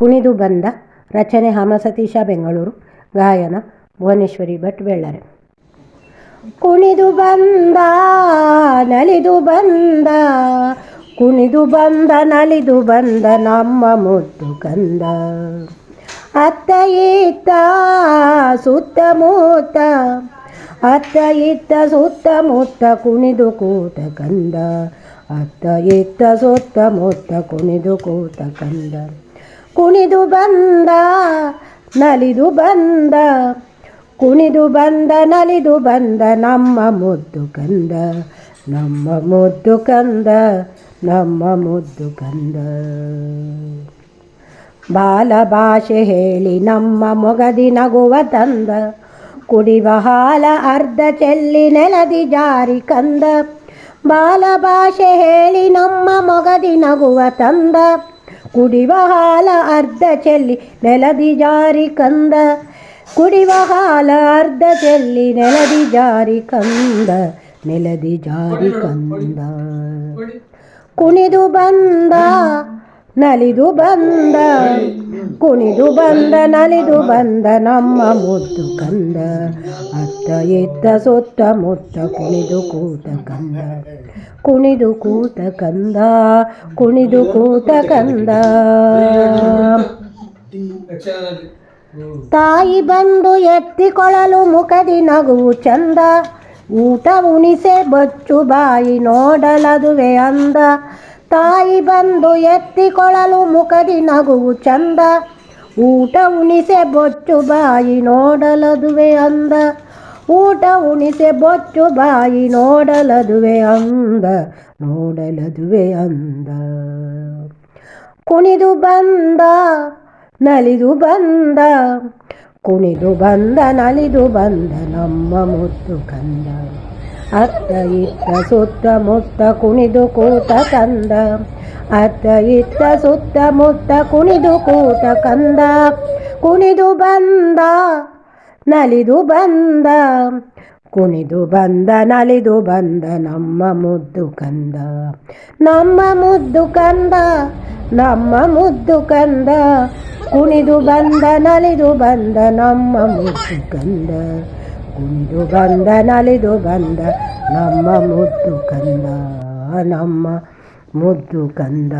ಕುಣಿದು ಬಂದ ರಚನೆ ಹಮ ಸತೀಶ ಬೆಂಗಳೂರು, ಗಾಯನ ಭುವನೇಶ್ವರಿ ಭಟ್ ಬೆಳ್ಳರೆ. ಕುಣಿದು ಬಂದ, ನಲಿದು ಬಂದ, ಕುಣಿದು ಬಂದ, ನಲಿದು ಬಂದ ನಮ್ಮ ಮುದ್ದು ಕಂದ. ಅತ್ತ ಇತ್ತ ಸುತ್ತಮುತ್ತ ಅತ್ತ ಇತ್ತ ಸುತ್ತಮುತ್ತ ಕುಣಿದು ಕೂತ ಕಂದ. ಅತ್ತ ಇತ್ತ ಸುತ್ತಮುತ್ತ ಕುಣಿದು ಕೂತ ಕಂದ. ಕುಣಿದು ಬಂದ, ನಲಿದು ಬಂದ. ಕುಣಿದು ಬಂದ, ನಲಿದು ಬಂದ, ನಮ್ಮ ಮುದ್ದು ಕಂದ. ನಮ್ಮ ಮುದ್ದು ಕಂದ, ನಮ್ಮ ಮುದ್ದು ಕಂದ. ಬಾಲ ಭಾಷೆ ಹೇಳಿ ನಮ್ಮ ಮೊಗದಿ ನಗುವ ತಂದ. ಕುಡಿವ ಹಾಲ ಅರ್ಧ ಚೆಲ್ಲಿ ನೆಲದಿ ಜಾರಿ ಕಂದ. ಬಾಲ ಭಾಷೆ ಹೇಳಿ ನಮ್ಮ ಮೊಗದಿ ನಗುವ ತಂದ. ಕುಡಿವ ಹಾಲ ಅರ್ಧ ಚೆಲ್ಲಿ ನೆಲದಿ ಜಾರಿ ಕಂದ. ಕುಡಿವ ಹಾಲ ಅರ್ಧ ಚೆಲ್ಲಿ ನೆಲದಿ ಜಾರಿ ಕಂದ. ನೆಲದಿ ಜಾರಿ ಕಂದ. ಕುಣಿದು ಬಂದ, ನಲಿದು ಬಂದ. ಕುಣಿದು ಬಂದ ನಲಿದು ಬಂದ ನಮ್ಮ ಮುದ್ದು ಕಂದ. ಅತ್ತ ಎತ್ತ ಸುತ್ತ ಮುತ್ತ ಕುಣಿದು ಕೂತ ಕಂದ. ಕುಣಿದು ಕೂತ ಕಂದ, ಕುಣಿದು ಕೂತ ಕಂದ. ತಾಯಿ ಬಂದು ಎತ್ತಿಕೊಳ್ಳಲು ಮುಖದಿ ನಗು ಚಂದ. ಊಟ ಉಣಿಸೆ ಬಚ್ಚು ಬಾಯಿ ನೋಡಲದುವೆ ಅಂದ. ತಾಯಿ ಬಂದು ಎತ್ತಿಕೊಳ್ಳಲು ಮುಖದಿ ನಗುವು ಚಂದ. ಊಟ ಉಣಿಸೆ ಬೊಚ್ಚು ಬಾಯಿ ನೋಡಲದುವೆ ಅಂದ. ಊಟ ಉಣಿಸೆ ಬೊಚ್ಚು ಬಾಯಿ ನೋಡಲದುವೆ ಅಂದ. ನೋಡಲದುವೆ ಅಂದ. ಕುಣಿದು ಬಂದ, ನಲಿದು ಬಂದ. ಕುಣಿದು ಬಂದ, ನಲಿದು ಬಂದ ನಮ್ಮ ಮುದ್ದು ಕಂದ. ಅತ್ತ ಇತ್ತ ಸುತ್ತ ಮುತ್ತ ಕುಣಿದು ಕೂತ ಕಂದ ಅತ್ತ ಇತ್ತ ಸುತ್ತ ಮುತ್ತ ಕುಣಿದು ಕೂತ ಕಂದ ಕುಣಿದು ಬಂದ ನಲಿದು ಬಂದ ಕುಣಿದು ಬಂದ ನಲಿದು ಬಂದ ನಮ್ಮ ಮುದ್ದು ಕಂದ ನಮ್ಮ ಮುದ್ದು ಕಂದ ನಮ್ಮ ಮುದ್ದು ಕಂದ ಕುಣಿದು ಬಂದ ನಲಿದು ಬಂದ ನಮ್ಮ ಮುದ್ದು ಕಂದ ಕುಣಿದು ಬಂದ ನಲಿದು ಬಂದ ನಮ್ಮ ಮುದ್ದು ಕಂದ ನಮ್ಮ ಮುದ್ದು ಕಂದ.